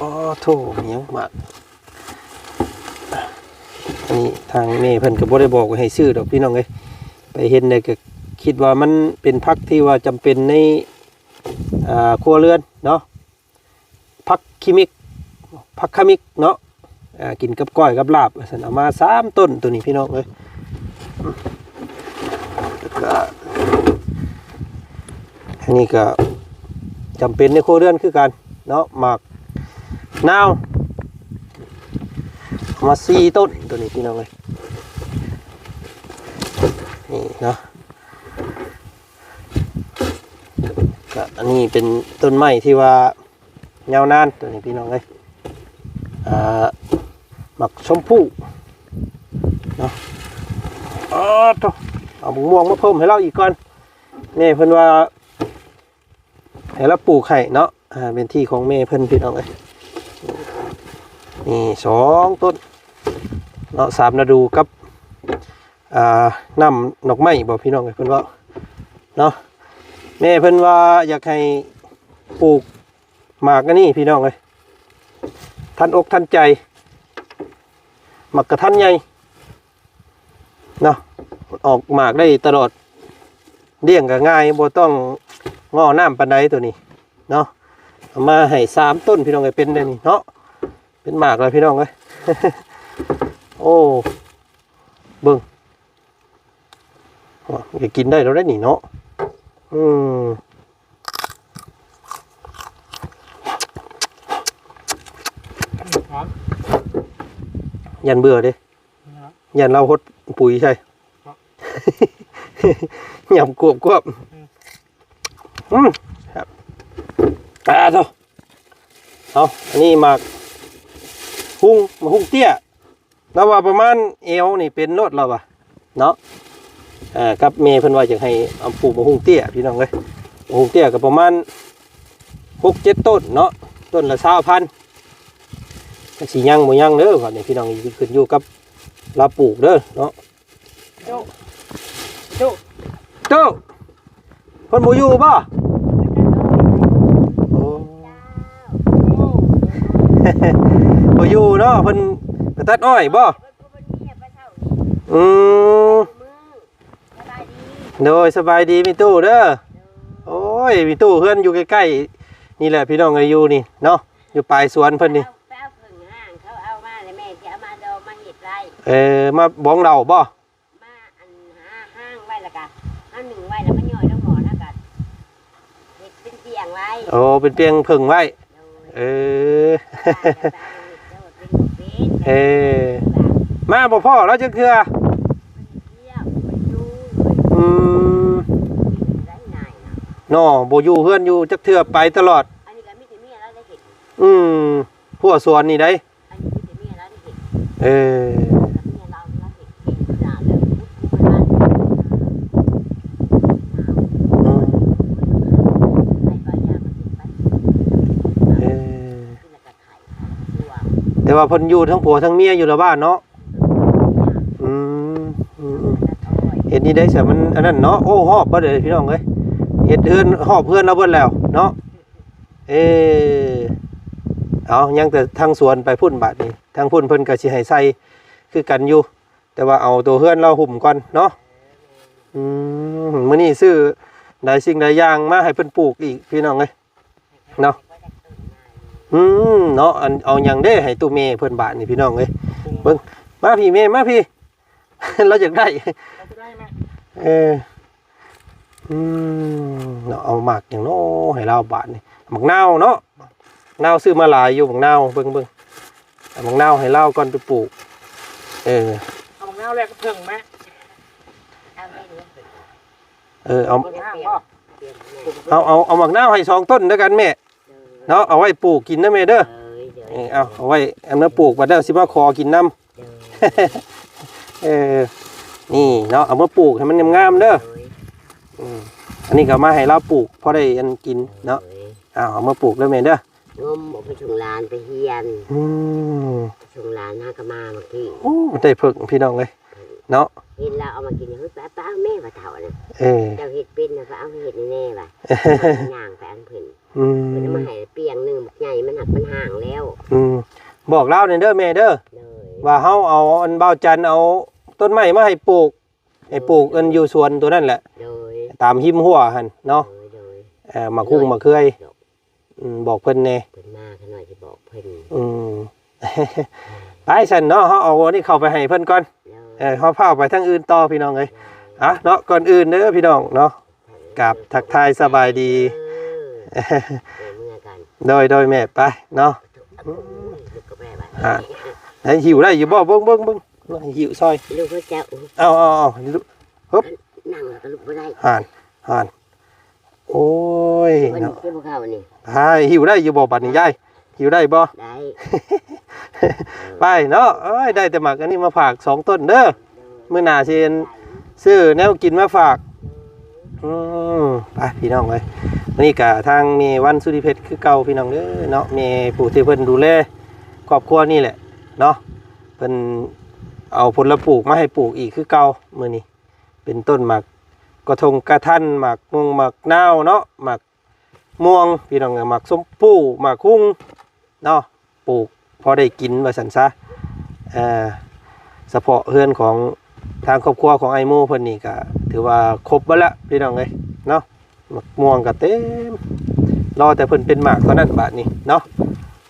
อ๋อโถเหนียวมากอันนี้ทางแม่เพิ่นก็บ่ได้บอกว่าให้ซื้อดอกพี่น้องเอ้ยไปเห็นได้ก็คิดว่ามันเป็นพักที่ว่าจำเป็นในอ่าครัวเรือนเนาะพักคิมิกพักคามิกเนาะอ่ากินกับก้อยกับลาบสันเอามาสามต้นตัวนี้พี่น้องเอ้ยก็อันนี้ก็จำเป็นในครัวเรือนคือกันเนาะหมาก นาวมาสี่ต้นตัวนี้พี่น้องเลยนี่เนาะก็อันนี้เป็นต้นไม้ที่ว่ายาวนานตัวนี้พี่น้องเลยอ่าหมักชมพู่เนาะอ๋อโถ่เอาบุ้งม่วงมาเพิ่มให้เราอีกก่อนแม่เพิ่นว่าให้เราปลูกไข่เนาะอ่าเป็นที่ของแม่เพิ่นพี่น้องเลย นี่สองต้นเนาะสามนาดูกับอ่าน้ำดอกไม้บอกพี่น้องเพิ่นว่าเนาะแม่เพิ่นว่าอยากให้ปลูกหมากอันนี้พี่น้องเลยท่านอกท่านใจหมักกระทันใหญ่เนาะออกหมากได้ตลอดเลี้ยงก็ง่ายบ่ต้องงอน้ำปันใดตัวนี้เนาะมาให้สามต้นพี่น้องเลยเป็นได้นี่เนาะ เป็นหมากเลยพี่น้องเอ้ยโอ้เบิ่งอ๋อจะกินได้แล้วได้หนิเนาะอืมยันเบื่อด้ยันเราหดปุ๋ยใช่ยำกวบกวบอืมครับอ่าเถอะเอาอันนี้หมาก หุ้งมาหุ้งเตี้ยเราว่าประมาณเอวนี่เป็นโนดเราอะเนาะอ่ากับเมย์เพิ่นว่าอยากให้เอาปลูกมาหุ้งเตี้ยพี่น้องเลยมาหุ้งเตี้ยก็ประมาณหกเจ็ดต้นเนาะต้นละสามพันก็สียังบ่ยังเด้อครับนี่พี่น้องขึ้นอยู่กับเราปลูกเด้อเนาะโจ้โจ้เจ้าเพิ่นบ่อยู่บ่โบ่อยู่เนาะเพิ่นไปตัดอ้อยบ่อืมโดยสบายดีมีตู้เด้อโอ้ยมีตู้เพื่อนอยู่ใกล้ๆนี่แหละพี่น้องเอ้ยอยู่นี่เนาะอยู่ปลายสวนเพิ่นนี่เอาไปเอาผึ่งห้างเขาเอามาเลยแม่จะเอามาดองมาเห็ดไรเออมาบ้องเราบ่มาอันหาห้างไว้และกันเอาหนึ่งไว้แล้วมันย่อยแล้วหมอแล้วกันเห็ดเป็นเตียงไว้โอ้เป็นเพียงผึ่งไว้โดย เออ เออ มาบ่พ่อแล้วจะเคืออืมน้อบ่อยู่เพื่อนอยู่จักเทื่อไปตลอด อืมผัวสวนนี่ได้เออ แต่เมียเราแล้วเห็ดเห็ดด่าเรื่องพุทธคุณมัน อืม ใส่ปลายามาติดไป เออ ขึ้นแล้วก็ไข่ตัว แต่ ว่าเพิ่นอยู่ทั้งผัวทั้งเมียอยู่ละบ้านเนาะอืมอืมอืมเห็ดนี่ได้เสียมันอันนั้นเนาะโอ้หอบบ่เด้อพี่น้องเอ้ยเห็ดเฮือนหอบเพื่อนเราเบิ่นแล้ว เนาะเออเอายังแต่ทางสวนไปพุ่นบาดนี้ทางพุ่นเพิ่นก็สิให้ใส่คือกันอยู่ แต่ว่าเอาตัวเฮือนเราหุ่มก่อนเนาะอืมมื้อนี้ซื้อได้สิ่งใดอย่างมาให้เพิ่นปลูกอีกพี่น้องเอ้ยเนาะ อืมเนาะอันเอาหยังเด้ให้ตู้เมเพิ่นบาดนี่พี่น้องเอ้ยเบิ่งมาพี่เมมาพี่ เราอยากได้เราจะได้ไหมเอออืมเนาะเอาหมักอย่างโน้ให้เราบาทนี่หมักนาวเนาะนาวซื้อมาหลายอยู่หมักนาวเบิ่งเบิ่งเอาหมักนาวให้เราก่อนไปปลูก เออเอาหมกน้าวแรกก็เพิ่งไหมเอาไม่รู้เออเอาเพิ่งห้างก็เปลี่ยนแม่เอาเอาเอาหมักนาวให้สองต้นด้วยกันแม่ เนาะเอาไว้ปลูกกินนะแม่เด้อเอ้ยเดี๋ยวเออเอาเอาไว้อันนั้นปลูกมาแล้วสิมาขอกินน้ำเดี๋ยวเออนี่เนาะเอามาปลูกให้มันงามๆเด้อเอ้ยอืมอันนี้ก็มาให้เราปลูกพอได้อันกินเนาะอ้ยเอาเอามาปลูกแล้วแม่เด้องมบอกไปชงลานไปเฮียนอืมไปชงลานหน้ากะมาเมื่อกี้โอ้ได้เพิ่งพี่น้องเลยเนาะเห็นเราเอามากินเฮ้ยป้าป้าเอาแม่มาเถาน่ะเออเจ้าเห็ดเป็นนะป้าเอาเห็ดแน่ๆว่ะย่างไปอันเพิ่น อืเพิ่นเอามมาให้เปียงหนึงบักใหญ่มันหักมันห่างแล้วอืมบอกเล่าในอยเด้อแม่เด้อเลยว่าเฮาเอาอันเบาจันเอาต้นไม้มาให้ปลูกให้ปลูกอันอยู่สวนตัวนั่นแหละ เลยตามหิมหัวหั่นเนาะเลยเลยเอ่อมาคุ้งมาเคยอืมบอกเพิ่นแน่เพิ่นมาขน่อยที่บอกเพิ่นอืม ไปซั่นเนาะเฮาเอาอันนี้เข้าไปให้เพิ่นก่อนเลยเออเฮาพาไปทางอื่นต่อพี่น้องเอ้ยอะเนาะก่อนอื่นเด้อพี่น้องเนาะ กับทักทายสบายดี เออเออเมื่อกัน โดยโดยแม่ไปเนาะลูกกับแม่ไปอะให้หิวได้อยู่บ่เบิ่งเบิ่งเบิ่งหิวซอยลูกเขาจะเอาเอาเอาดูนั่งแล้วก็ลุกไม่ได้ห่านห่านโอ้ยวันนี้เนาะเจ้าพวกเขานี่หายหิวได้อยู่บ่บัดนี้ยายหิวได้บ่ได้ไปเนาะเอ้ยได้แต่หมักอันนี้มาฝากสองต้นเด้อมื้อหน้าสิซื้อแนวกินมาฝากอืมไป พี่น้องเอ้ยวันนี้ก็ทางเมวันสุริเพชรคือเก่าพี่น้องเด้อเนาะเมผู้ที่เพิ่นดูแลครอบครัวนี่แหละเนาะเพิ่นเอาผลปลูกมาให้ปลูกอีกคือเก่ามื้อนี้เป็นต้นหมากกระทงกระทันหมากม่วงหมากนาวเนาะหมากม่วงพี่น้องเอ้ยหมากส้มปูหมากคุ้งเนาะปลูกพอได้กินว่าซั่นซะเอ่อเฉพาะเฮือนของทางครอบครัวของไอ้มู่เพิ่นนี่ก็ถือว่าครบเบ่ละพี่น้องเอ้ยเนาะ หมากม่วงก็เต็มรอแต่เพิ่นเป็นหมากเท่านั้นบาดนี้เนาะ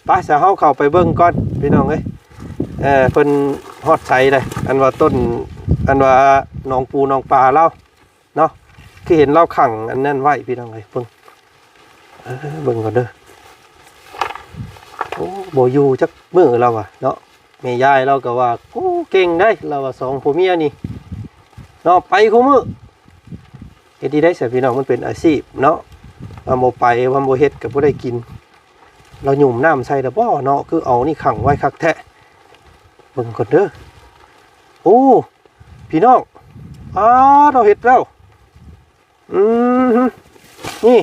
ไปซะเฮาเข้าไปเบิ่งก่อนพี่น้องเอ้ยเออเพิ่นฮอดใช้เลยอันว่าต้นอันว่าหนองปูหนองปลาเล่าเนาะคือเห็นเล่าขังอันนั้นไว้พี่น้องเอ้ยเพิ่งเออเบิ่งก่อนเด้อโอ้บ่อยู่จักมื้อเราอะเนาะแม่ยายเราก็ว่าโอ้เก่งได้เราว่าสองผัวเมียนี่เนาะไปคู่มื้อ เฮ็ดดีได้เสียพี่น้องมันเป็นอาชีพเนาะว่าบ่ไปว่าบ่เฮ็ดก็บ่ได้กิน เราหยุ่มน้ำใส่แล้วบ่เนาะคือเอานี่ขังไว้คักแท้เบิ่งก่อนเด้อโอ้พี่น้องอ้าเราเห็ดแล้วอืมนี่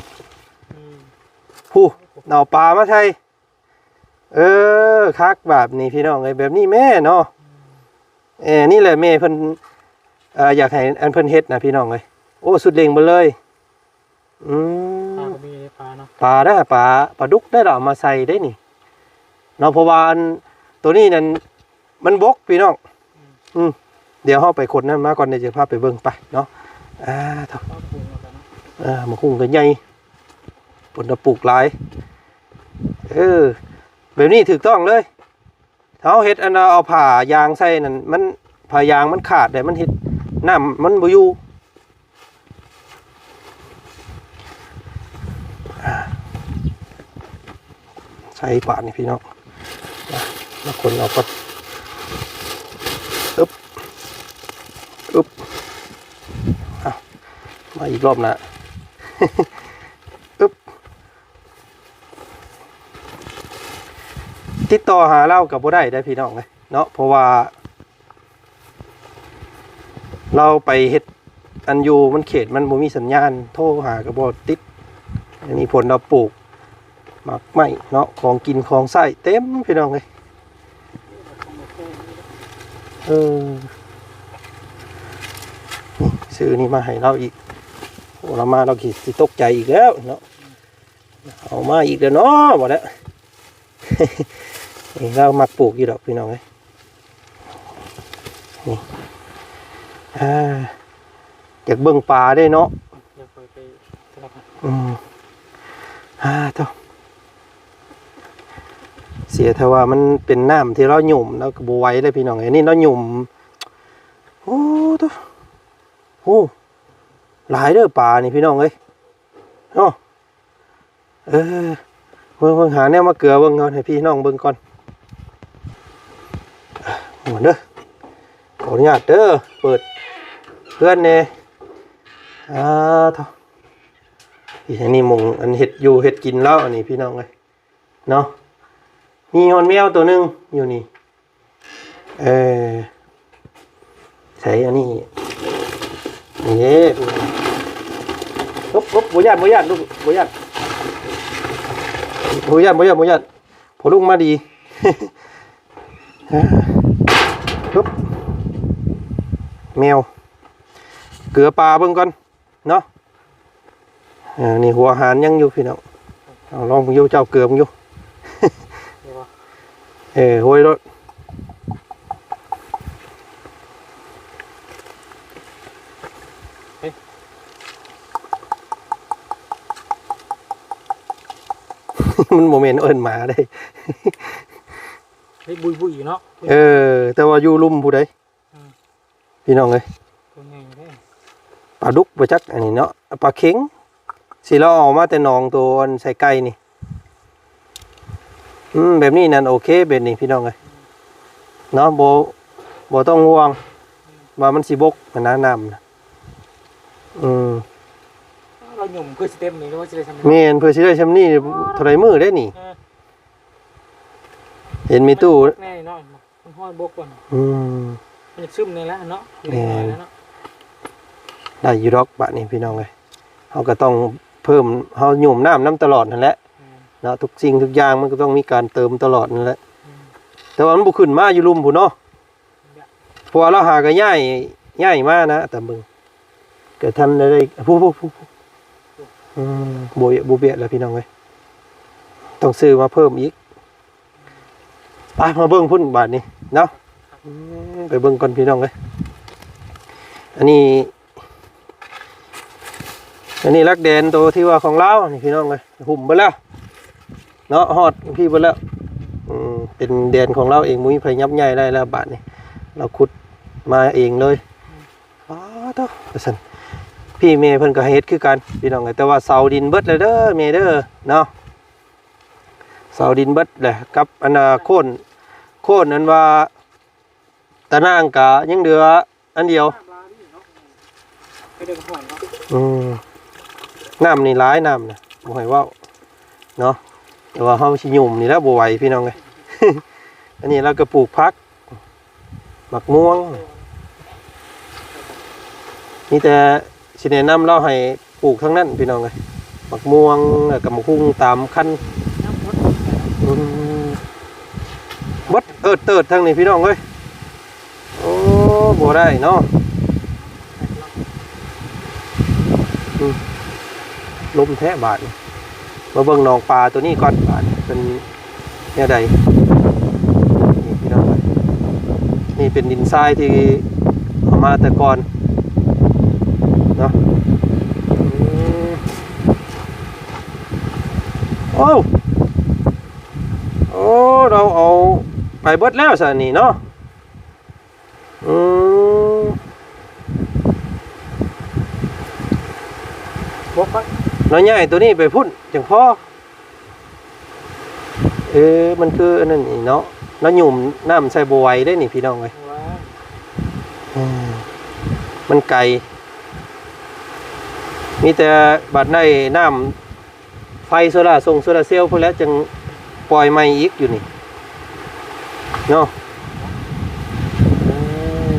ผู้เอาปลามาไทยเออคักแบบนี้พี่น้องไอ้ยแบบนี้แม่เนาะเออนี่แหละแม่เพิ่นออยากให้อันเพิ่นเฮ็ดนะพี่น้องเอ้ย โอ้สุดเล่งเบ่เลย อืปลามก็มีในปลาเนาะปลาได้ปลาปลาดุกได้เราเอามาใส่ได้นี่เนาะเพราะว่าอันตัวนี้นั่นมันบกพี่น้องอืมเดี๋ยวเฮาไปขนนั่นมาก่อนเดี๋ยวจะพาไปเบิ่งไปเนาะอ่าเถอะ ปลาปูมากันเนาะอ่ามาคุ้งกันใหญ่ผลปลูกหลาย เออ แบบนี้ถูกต้องเลยถ้าเอาเฮ็ดอันน่ะเอาผ่ายางใส่นั่นมันผ่ายางมันขาดแต่มันเฮ็ดน้ำมันบ่อยู่ ใส่ปาดนี่พี่น้องมามาคนเอาก่อนอึ๊บอึ๊บเอามาอีกรอบนะอึ๊บติดต่อหาเรากับบ่ได้ได้พี่น้องเลยเนาะเพราะว่า เราไปเฮ็ดอันยูมันเขตมันบ่มีสัญญาณ โทรหากับบ่ติดอันนี้ผลเราปลูก หมักไม้เนาะของกินของใส่เต็มพี่น้องเลยเออนี่ซื้อนี่มาให้เราอีกโอ้เรามาเราขีดสิตกใจอีกแล้วเนาะเอามาอีกแล้วเนาะบ่แล้วนี่เรามักปลูกอยู่ดอกพี่น้องเอ้ยนี่อ่าอยากเบิ่งปลาได้เนาะเดี๋ยวไปไปสลับกันอืมอ่าเท่า เสียแต่ว่ามันเป็นน้ำที่เราหยุ่มแล้วก็บไว้เลยพี่น้องไอ้นี่เราหยุ่มโอ้ตัวโอ้หลายเด้อปลานี่พี่น้องเอ้ยเนาะเออเบิ่งเบิ่งหาแนวมาเกลือเบิ่งก่อนให้พี่น้องเบิ่งก่อนหมดเด้อขออนุญาตเด้อเปิดเพื่อนเนี่ยอ่าเท่าอีอันนี้หมงอันเห็ดอยู่เห็ดกินแล้วอันนี้พี่น้องเลยเนาะ มีฮอนแมวตัวหนึ่งอยู่นี่ เออใส่อันนี้นี่ปุ๊บปุ๊บบุญญาตบุญญาตลูกบุญญาตบุญญาตบุญญาตบุญญาติพอลุงมาดีปุ๊บแมว เกลือปลาเบิ่งก่อน เนาะอ่านี่หัวหารยังอยู่พี่น้องลองมึงอยู่เจ้าเกลือมึงอยู่ เออโห้ยรถมันโมเมนต์เอินหมาได้เฮ้ยบุยบุยอยู่เนาะเออ แต่ว่าอยู่ลุ่มผู้ใดอืมพี่น้องเลยตัวใหญ่เด้ปลาดุกปลาจักอันนี้เนาะปลาเข็งสิเราเออกมาแต่หนองตัวอันใส่ไก่นี่ อืมแบบนี้นั่นโอเคเบ็ดนี่พี่น้องเลยเนาะโบโบต้องห่วงว่ามันสิบกมันน้าน้ำนะอืมเราหยุ่มคือสเต็มนี่รู้ว่าจะได้ทำเมนเพื่อสิได้ชำนี่เท่าไรมือได้นี่เออเห็นมีตู้แน่เนาะมันห้อยบกก่อนอืมมันจะซึมในแล้วเนาะอยู่แน่ในแล้วเนาะได้อยูดอกบะนี่พี่น้องเลยเขาก็ต้องเพิ่มเขาโยมน้ำน้ำตลอดนั่นแหละอืมเนาะทุกสิ่งทุกอย่างมันก็ต้องมีการเติมตลอดนั่นแหละอืมแต่ว่ามันบุขึ้นมาอยู่ลุมผู้เนาะเพราะว่าเราหาก็ย่ายย่ายมานะแต่มึงเกิดทันได้ผู้ผู้ผู้ผู้อืมบวยบูเบียแล้วพี่น้องเลยต้องซื้อมาเพิ่มอีกไปมาเบิ้งพุ่นบาทนี้เนาะอืมไปเบิ้งก่อนพี่น้องเลยอันนี้ อันนี้รักแดนตัวที่ว่าของเรานี่พี่น้องเลยหุ่มไปแล้ว เนาะฮอดพี่ไปแล้วอืมเป็นแดนของเราเองมุ้ยพยับใหญ่ได้แล้วบาทนี่เราขุดมาเองเลยอ๋อเต้าสันพี่เมย์เพิ่นก็เฮ็ดคือกันพี่น้องเอ้ยแต่ว่าเสาดินเบิดเลยเด้อเมย์เด้อเนาะเสาดินเบิดแหละกับอันน่ะโค่นโค่นนั้นว่าตะนางกะยังเหลืออันเดียว ไปเดินห่อนเนาะอืมน้ำนี่ร้ายน้ำนะบ่ให้เว่าเนาะ แต่ว่าเฮาสิยุ่มนี่แหล้วบ่ไหวพี่น้องเอ้ยอันนี้เราก็ปลูกพักหมักม่วงนี่แต่สิแนะนำเราให้ปลูกทั้งนั้นพี่น้องเอ้ยหมักม่วงแล้วกับมะคุ้งตามขั้นน้ำพดอืมบดเอิดเติดทั้งนี้พี่น้องเอ้ยโอ้บ่ได้เนาะลมแท้บาทนี่ มาเบิ่งหนองปลาตัวนี้ก่อนบาเป็นเนี่ยใดนี่พี่น้องนี่เป็นดินทรายที่เอามาแต่ก่อนเนาะโอ้โอ้เราเอาไปเบิดแล้วสะนี่เนาะอืมบกก็ น้อยใหญ่ตัวนี้ไปพุ่นจังพ่อเออมันคืออันนั้นนี่เนาะน้อยหยุ่มน้ำใส่บไหวยได้นี่พี่น้องเลยว่าอืมมันไกลมีแต่บัดในน้ำไฟโซลาร์ส่งโซลาร์เซลล์พวกแล้วจึงปล่อยไม่อีกอยู่นี่เนาะเออ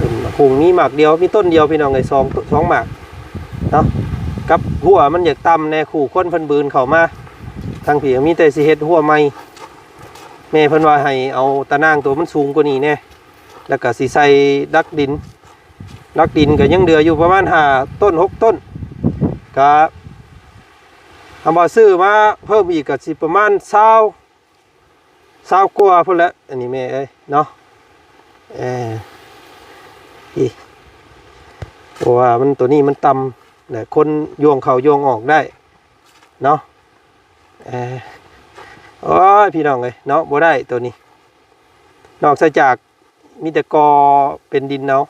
ต้นมะพุงมี หมากเดียว มีต้นเดียวพี่น้องเลยสองสองหมากเนาะกับหัวมันอยากต่ำแน่ขู่คนพันบืนเข้ามาทางผีมีแต่สิเฮ็ดหัวใหม่แม่เพิ่นว่าให้เอาตะนางตัวมันสูงกว่านี้แน่แล้วก็สิใส่ดักดิน ดักดินก็ยังเดืออยู่ประมาณหาต้นหกต้นก็ทำมาซื้อมาเพิ่มอีกก็สิประมาณเศร้าเศร้ากว่าพุ่นแหละอันนี้แม่เอ้ยเนาะเอออี เพราะว่ามันตัวนี้มันต่ำแต่คนโยงเขาโยงออกได้ เนาะเออโอ้ยพี่น้องเลยเนาะบ่ได้ตัวนี้ นอกจากมีแต่กอเป็นดินเนาะ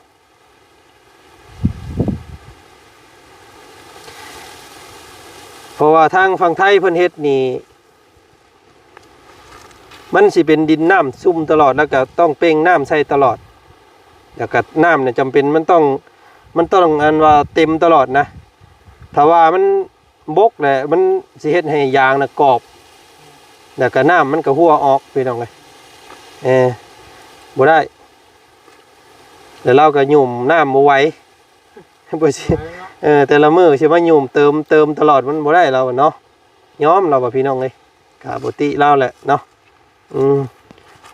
เพราะว่าทางฝั่งไทยเพิ่นเฮ็ดนี่มันสิเป็นดินน้ำซุ่มตลอดแล้วก็ต้องเป่งน้ำใส่ตลอด แล้วก็น้ำเนี่ยจำเป็นมันต้อง มันต้องอันว่าเต็มตลอดนะ ถ้าว่ามันบกแหละมันสิเฮ็ดให้ยางนะกรอบแล้วก็น้ำมันก็หัวออกพี่น้องเลยเออบ่ได้แล้วเราก็หยุ่มน้ำบ่ไหวบ่สิไว้เออแต่ละมือสิมาหมยุ่มเติมเติมตลอดมันบ่ได้เราเนาะย้อมเราบ่พี่น้องเลยกะบ่ติเราแหละเนาะอืม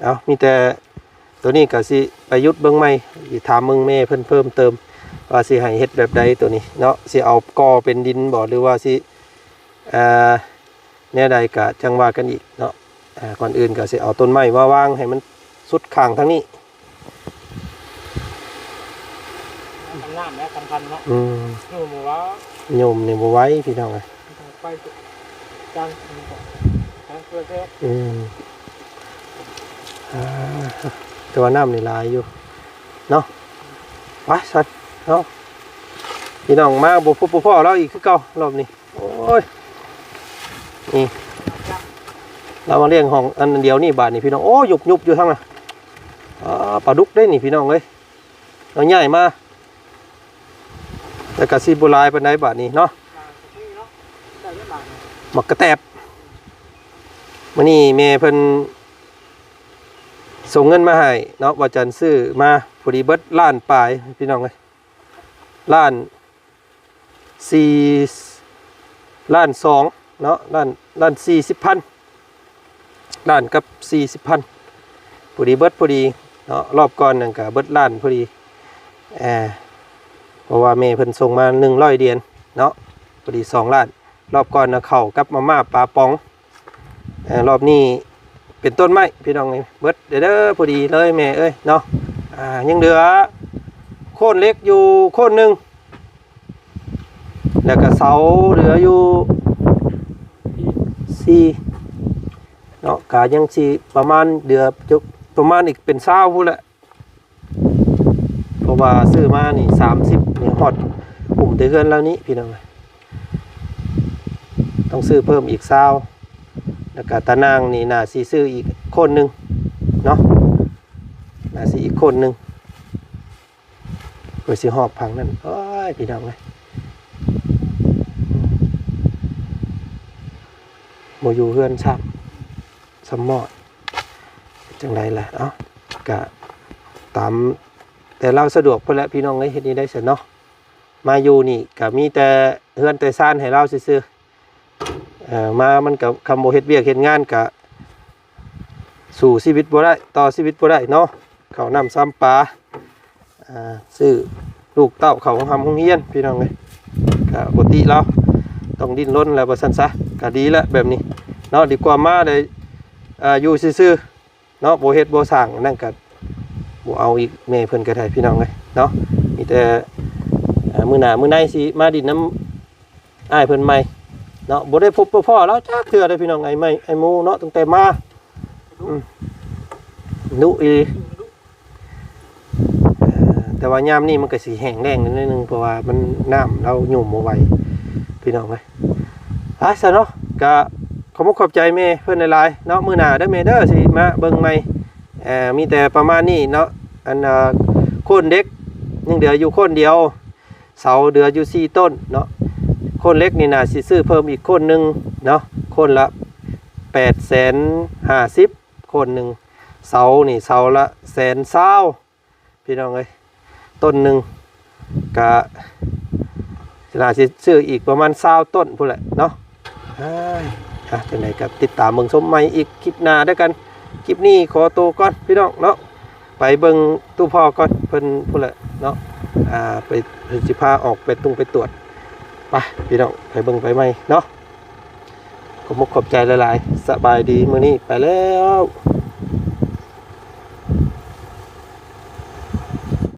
เอามีแต่ตัวนี้ก็สิประยุทธ์เบิ่งใหม่สิถามมึงแม่เพิ่นเพิ่มเติม ว่าสิให้เฮ็ดแบบใดตัวนี้เนาะสิเอากอเป็นดินบ่หรือว่าสิเอ่อแนวใดก็จังว่ากันอีกเนาะอ่าก่อนอื่นก็สิเอาต้นไม้มาวางให้มันสุดข้างทั้งนี้ทำน้ำแล้วสำคัญเนาะอืมอยู่หมู่ว่าโยมนี่บ่ไหว้พี่น้องเอ้ยไปจานนี้ก่อนทางเพื่อแค่อืมอ่าแต่ว่าน้ำนี่หลายอยู่เนาะไปสัน เนาะพี่น้องมาบ่พเพ่อเราอีกคือเก่ารอบนี้โอ้ยนี่เรามาเลี้ยงห้องอันเดียวนี่บาทนี่พี่น้องโอ้ยุบยุบอยู่ทั้งน่ะอ่าปลาดุกได้นี่พี่น้องเอ้ยเราใหญ่มาแต่กะซีบุลายปานใดบาทนี้เนาะมักนี่เนาะได้เยอะบาทเนี่ยหมักกระแตบมานี่เมย์เพิ่นส่งเงินมาให้เนาะว่าจันซื้อมาพอดีเบิร์ดล้านปลายพี่น้องเลย ล้านสี่ล้านสองเนาะล้านล้านสี่สิบพันล้านกับสี่สิบพันพอดีเบิร์ดพอดีเนาะรอบก่อนนั่นก็เบิร์ดล้านพอดีแออเพราะว่าเมย์เพิ่นส่งมาหนึ่งร้อยเดียนเนาะพอดีสองล้าน รอบก่อนนะเข่ากับมาม่าปลาปองเอ่อรอบนี้เป็นต้นไม้พี่น้องไงเบิดเด้อเด้อพอดีเลยแม่เอ้ยเนาะอ่ายังเหลือ โค่นเล็กอยู่โค่นหนึ่งแล้วก็เสาเหลืออยู่สี่เนาะกายังสี่ประมาณเดือจุกประมาณอีกเป็นเศร้าพูดแหละเพราะว่าซื้อมานี่สามสิบนี่ฮอดกลุ่มเตือนแล้วนี้พี่น้องต้องซื้อเพิ่มอีกซาวแล้วก็ตานางนี่น่าสีซื้ออีกคนหนึ่งเนาะน่าสีอีกคนหนึ่ง เพื่อสิหอบพังนั่นโอ้ยพี่น้องเลยโมอยู่เฮือนซ้ำสมอดจังไรล่ะเอ้ากะตามแต่เราสะดวกเพื่อแหละพี่น้องเลยเฮ็ดนี้ได้เสร็จเนาะมาอยู่นี่ก็มีแต่เฮือนแต่ซ่านให้เราซื้อเอ่อมามันกับคำโบเฮ็ดเวียกเฮ็ดงานกะสู่ชีวิตบ่ได้ต่อชีวิตบ่ได้เนาะเขานำซ้ำป่า ซื้อลูกเต้าเขาของทำของเฮียนพี่น้องเลยกะปกติเราต้องดิ้นรนแล้วว่าซั่นซะก็ดีล้วแบบนี้เนาะดีกว่ามาได้อ่าอยู่ซื่อเนาะบ่เฮ็ดบ่สร้างนั่นก็บ่เอาอีกแม่เพิ่นก็ได้พี่น้องเลยเนาะมีแต่มือหนามือในสิมาดินน้ำอ้ายเพิ่นใหม่เนาะบ่ได้พบพ่อแล้วจ้าเถื่อได้พี่น้องไอ้ไม่ไอ้หมูเนาะตั้งแต่มาอืมนุอี แต่ว่ายามนี้มันก็สีแห้งแรงนิดนึงเพราะว่ามันน้ำเราหยุ่มเอาไว้พี่น้องไปอะซะเนาะก็ขอบคุณขอบใจแม่เพื่อนหลายๆเนาะมือหนาเด้อแม่เด้อสิมาเบิ่งใหม่เอ่อมีแต่ประมาณนี้เนาะอันเอ่อโคนเด็กยังเหลืออยู่โคนเดียว เสาเหลืออยู่สี่ต้นเนาะคนเล็กนี่นาสิซื้อเพิ่มอีกคนหนึ่งเนาะคนละแปดแสนห้าสิบคนหนึ่งเสานี่เสาละแสนเศร้าพี่น้องเอ้ย ต้นหนึ่งกะนาสิซื้ออีกประมาณเศร้าต้นพูดแหละเนาะอะจังไหนกับติดตามเบิ่งชมใหม่อีกคลิปหน้าด้วยกัน คลิปนี้ขอตัวก่อนพี่น้องเนาะไปเบิ่งตู้พ่อก่อนเพิ่นพูดแหละเนาะอ่าไปเพิ่นสิพาออกไปตุงไปตรวจไปพี่น้องไปเบิ่งไปไหมเนาะขอบมุกขอบใจหลายๆสบายดีมื้อนี้ไปแล้ว